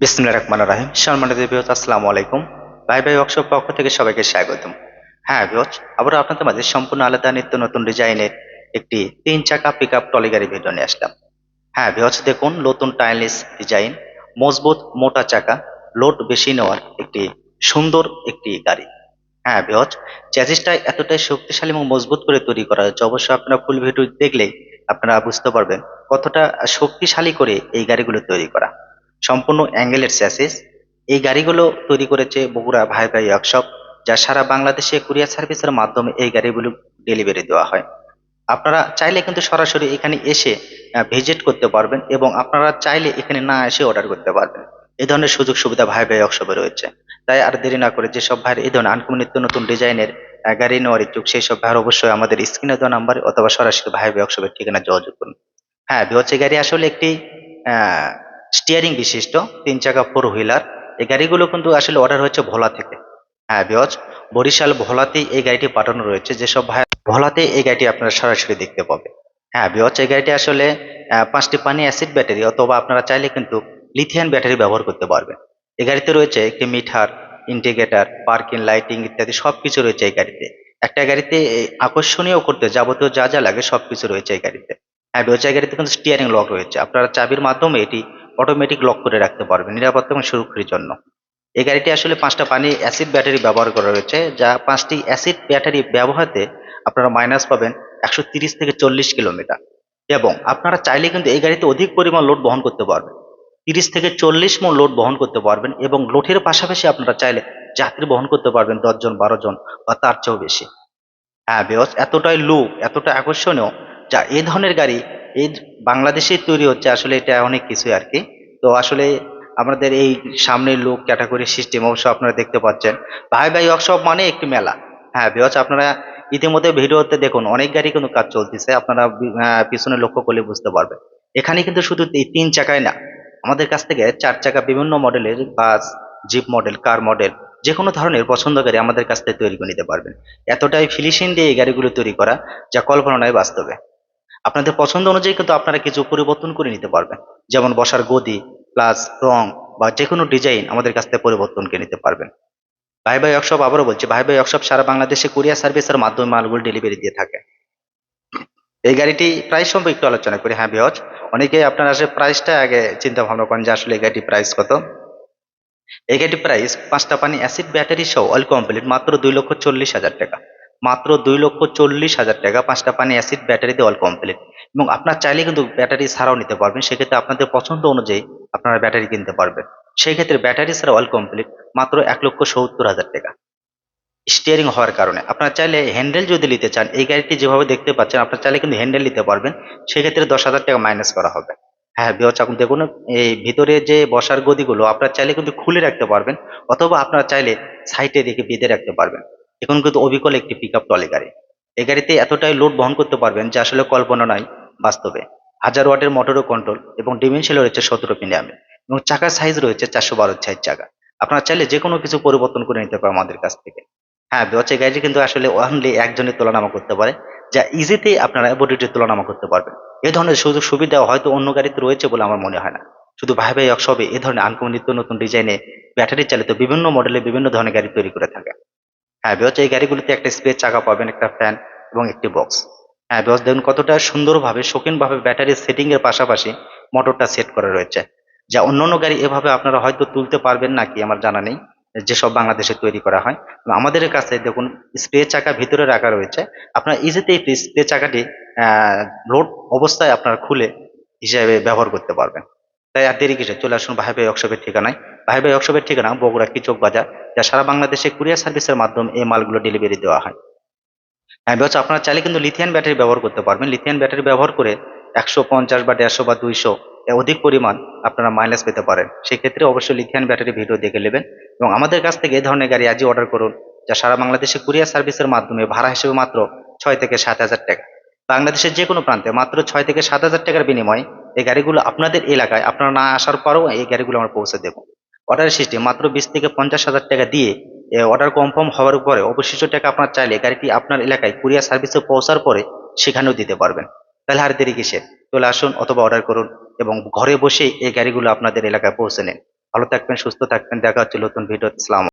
বিসমুল্লাহ রহমান রাহিম। সম্মানিত বিহত আসসালামু আলাইকুম। ভাই ভাই ওয়ার্কশপ পক্ষ থেকে সবাইকে স্বাগতম। হ্যাঁ বিহত আবার আপনাদের মাঝে সম্পূর্ণ আলাদা নিত্য নতুন ডিজাইনের একটি তিন চাকা পিক আপ ট্রলি গাড়ি ভিডিও নিয়ে আসলাম। হ্যাঁ বিহত দেখুন, নতুন টাইললেস ডিজাইন মজবুত মোটা চাকা লোড বেশি নেওয়ার একটি সুন্দর একটি গাড়ি। হ্যাঁ বিহত চ্যাসিসটা এতটাই শক্তিশালী এবং মজবুত করে তৈরি করা হয়েছে, অবশ্যই আপনারা ফুল ভিডিও দেখলেই আপনারা বুঝতে পারবেন কতটা শক্তিশালী করে এই গাড়িগুলো তৈরি করা। সম্পূর্ণ অ্যাঙ্গেলের স্যাসিস এই গাড়িগুলো তৈরি করেছে বগুড়া ভাই ভাই ওয়ার্কশপ, যা সারা বাংলাদেশে কুরিয়ার সার্ভিসের মাধ্যমে এই গাড়িগুলো ডেলিভারি দেওয়া হয়। আপনারা চাইলে কিন্তু সরাসরি এখানে এসে ভিজিট করতে পারবেন এবং আপনারা চাইলে এখানে না এসে অর্ডার করতে পারবেন। এই ধরনের সুযোগ সুবিধা ভাই ভাই ওয়ার্কশপে রয়েছে। তাই আর দেরি না করে যেসব ভাইয়ের এই ধরনের আনকমন নিত্য নতুন ডিজাইনের গাড়ি নেওয়ার ইচ্ছুক সেই সব ভাইয়ের অবশ্যই আমাদের স্ক্রিনে দেওয়া নাম্বার অথবা সরাসরি ভাই ভাই ওয়ার্কশপের ঠিকানা যোগাযোগ করুন। হ্যাঁ বিহচ্ছে গাড়ি আসলে একটি স্টিয়ারিং বিশিষ্ট, তিন চাকা ফোর হুইলার এই গাড়িগুলো কিন্তু আসলে অর্ডার হচ্ছে ভোলা থেকে। হ্যাঁ বিয়জ, বরিশাল ভোলাতেই এই গাড়িটি পাঠানো রয়েছে। যেসব ভাই ভোলাতে এই গাড়িটি আপনারা সরাসরি দেখতে পাবে হ্যাঁ বিয়জ, এই গাড়িটি আসলে পাঁচটি পানি অ্যাসিড ব্যাটারি অথবা আপনারা চাইলে কিন্তু লিথিয়ান ব্যাটারি ব্যবহার করতে পারবেন। এই গাড়িতে রয়েছে একটি মিটার ইন্ডিকেটার পার্কিং লাইটিং ইত্যাদি সব কিছু রয়েছে এই গাড়িতে। একটা গাড়িতে আকর্ষণীয় করতে যাবতীয় যা যা লাগে সব কিছু রয়েছে এই গাড়িতে। হ্যাঁ বিয়জ, এই গাড়িতে কিন্তু স্টিয়ারিং লক রয়েছে। আপনারা চাবির মাধ্যমে এটি অটোমেটিক লক করে রাখতে পারবেন নিরাপত্তা এবং সুরক্ষার জন্য। এই গাড়িটি আসলে পাঁচটা পানি অ্যাসিড ব্যাটারি ব্যবহার করা রয়েছে, যা পাঁচটি অ্যাসিড ব্যাটারি ব্যবহারতে আপনারা মাইনাস পাবেন একশো থেকে চল্লিশ কিলোমিটার। এবং আপনারা চাইলে কিন্তু এই গাড়িতে অধিক পরিমাণ লোড বহন করতে পারবেন। তিরিশ থেকে চল্লিশ মন লোড বহন করতে পারবেন এবং লোডের পাশাপাশি আপনারা চাইলে যাত্রী বহন করতে পারবেন দশজন বারো জন বা তার চেয়েও বেশি। হ্যাঁ বেশ এতটাই লুক এতটা আকর্ষণীয় যা এই ধরনের গাড়ি এই বাংলাদেশেই তৈরি হচ্ছে আসলে এটা অনেক কিছুই আর কি। তো আসলে আমাদের এই সামনের লোক ক্যাটাগরি সিস্টেম অবশ্য আপনারা দেখতে পাচ্ছেন। ভাই ভাই ওয়ার্কশপ মানে একটি মেলা। হ্যাঁ বেহচ আপনারা ইতিমধ্যে ভিডিওতে দেখুন, অনেক গাড়ি কিন্তু কাজ চলতেছে, আপনারা পিছনে লক্ষ্য করলে বুঝতে পারবেন। এখানে কিন্তু শুধু এই তিন চাকায় না, আমাদের কাছ থেকে চার চাকা বিভিন্ন মডেলের bus jeep model car model যে কোনো ধরনের পছন্দ গাড়ি আমাদের কাছ থেকে তৈরি করে নিতে পারবেন। এতটাই ফিনিশিং দিয়ে এই গাড়িগুলো তৈরি করা, যা কল্পনা নয় বাস্তবে। আপনাদের পছন্দ অনুযায়ী কিন্তু আপনারা কিছু পরিবর্তন করে নিতে পারবেন। যেমন বসার গদি, প্লাস রং বা যে কোনো ডিজাইন আমাদের কাছ থেকে পরিবর্তন করে নিতে পারবেন। ভাই ভাই ওয়ার্কশপ আবারও বলছি, ভাই ভাই ওয়ার্কশপ সারা বাংলাদেশে কুরিয়ার সার্ভিসের মাধ্যমে মালগুলো ডেলিভারি দিয়ে থাকে। এই গাড়িটি প্রাইস সম্পর্কে একটু আলোচনা করি। হ্যাঁ বিহজ অনেকেই আপনারা আসলে প্রাইসটা আগে চিন্তা ভাবনা করেন যে আসলে এই গাড়িটি প্রাইস কত। এই গাড়িটির প্রাইস পাঁচটা পানি অ্যাসিড ব্যাটারি সহ অল কমপ্লিট মাত্র দুই লক্ষ চল্লিশ হাজার টাকা। মাত্র দুই লক্ষ চল্লিশ হাজার টাকা, পাঁচটা পানি অ্যাসিড ব্যাটারি দিয়ে অল কমপ্লিট এবং আপনার চাইলে কিন্তু ব্যাটারি ছাড়াও নিতে পারবেন, সেক্ষেত্রে আপনাদের পছন্দ অনুযায়ী আপনারা ব্যাটারি কিনতে পারবেন। সেই ক্ষেত্রে ব্যাটারি ছাড়া অল কমপ্লিট মাত্র এক লক্ষ সত্তর হাজার টাকা। স্টিয়ারিং হওয়ার কারণে। আপনারা চাইলে হ্যান্ডেল যদি নিতে চান, এই গাড়িটি যেভাবে দেখতে পাচ্ছেন, আপনার চাইলে কিন্তু হ্যান্ডেল নিতে পারবেন। সেক্ষেত্রে দশ হাজার টাকা মাইনাস করা হবে। হ্যাঁ বিহচ দেখুন, এই ভিতরে যে বসার গদিগুলো, আপনারা চাইলে কিন্তু খুলে রাখতে পারবেন, অথবা আপনারা চাইলে সাইডে রেখে বেঁধে রাখতে পারবেন। এখন কিন্তু অবিকল একটি পিক আপ ট্রলি গাড়ি। এই গাড়িতে এতটাই লোড বহন করতে পারবেন যা আসলে কল্পনা নয় বাস্তবে। হাজার ওয়াটের মোটরও কন্ট্রোল এবং ডিমেনশিয়াল রয়েছে সতেরো পিনিয়ামে এবং চাকার সাইজ রয়েছে চারশো বারো সাইজ চাকা। আপনারা চাইলে যে কোনো কিছু পরিবর্তন করে নিতে পারেন আমাদের কাছ থেকে। হ্যাঁ এই গাড়িটি কিন্তু আসলে অনলি একজনের তুলনামা করতে পারে, যা ইজিতে আপনারা বডিটির তুলনামা করতে পারবেন। এ ধরনের সুযোগ সুবিধা হয়তো অন্য গাড়িতে রয়েছে বলে আমার মনে হয় না। শুধু ভাই ভাই ওয়ার্কশপে এ ধরনের আনকমন নিত্য নতুন ডিজাইনে ব্যাটারি চালিত বিভিন্ন মডেলের বিভিন্ন ধরনের গাড়ি তৈরি করে থাকে। হ্যাঁ বিহচ এই গাড়িগুলিতে একটা স্পেস চাকা পাবেন, একটা ফ্যান এবং একটি বক্স হ্যাঁ বিহচ দেখুন কতটা সুন্দরভাবে, শৌখিনভাবে ব্যাটারি সেটিং এর পাশাপাশি মোটরটা সেট করা রয়েছে। যা অন্যান্য গাড়ি এভাবে আপনারা হয়তো তুলতে পারবেন নাকি আমার জানা নেই, যেসব বাংলাদেশে তৈরি করা হয়। আমাদের কাছে দেখুন স্প্রে চাকা ভিতরে রাখা রয়েছে। আপনার ইজিতেই স্প্রে চাকাটি লোড অবস্থায় আপনারা খুলে হিসাবে ব্যবহার করতে পারবেন। তাই আর দেরি কিসে চলে আসুন ভাই ভাই ওয়ার্কশপের ঠিকানায়। ভাই ভাই ওয়ার্কশপের ঠিকানা বগুড়া কিচক বাজার, যা সারা বাংলাদেশে কুরিয়ার সার্ভিসের মাধ্যমে এই মালগুলো ডেলিভারি দেওয়া হয়। হ্যাঁ বলছি আপনারা চাইলে কিন্তু লিথিয়ান ব্যাটারি ব্যবহার করতে পারবেন। লিথিয়ান ব্যাটারি ব্যবহার করে একশো পঞ্চাশ বা দেড়শো বা দুইশো অধিক পরিমাণ আপনারা মাইলেজ পেতে পারেন। সেক্ষেত্রে অবশ্যই লিথিয়ান ব্যাটারি ভিডিও দেখে নেবেন এবং আমাদের কাছ থেকে এই ধরনের গাড়ি আজই অর্ডার করুন, যা সারা বাংলাদেশে কুরিয়ার সার্ভিসের মাধ্যমে ভাড়া হিসেবে মাত্র ছয় থেকে সাত হাজার টাকা। বাংলাদেশের যে কোনো প্রান্তে মাত্র ছয় থেকে সাত হাজার টাকার বিনিময়ে এই গাড়িগুলো আপনাদের এলাকায় আপনারা না আসার পরেও এই গাড়িগুলো আমরা পৌঁছে দেবো। অর্ডার সিস্টেম মাত্র বিশ থেকে পঞ্চাশ হাজার টাকা দিয়ে অর্ডার কনফার্ম হওয়ার পরে অবশিষ্ট টাকা আপনার চাইলে গাড়িটি আপনার এলাকায় কুরিয়ার সার্ভিসে পৌঁছার পরে সেখানেও দিতে পারবেন। তাহলে আর দেরি কিসে চলে আসুন অথবা অর্ডার করুন এবং ঘরে বসেই এই গাড়িগুলো আপনাদের এলাকায় পৌঁছে নেন। ভালো থাকবেন, সুস্থ থাকবেন। দেখা হচ্ছে নতুন ভিডিও সালাম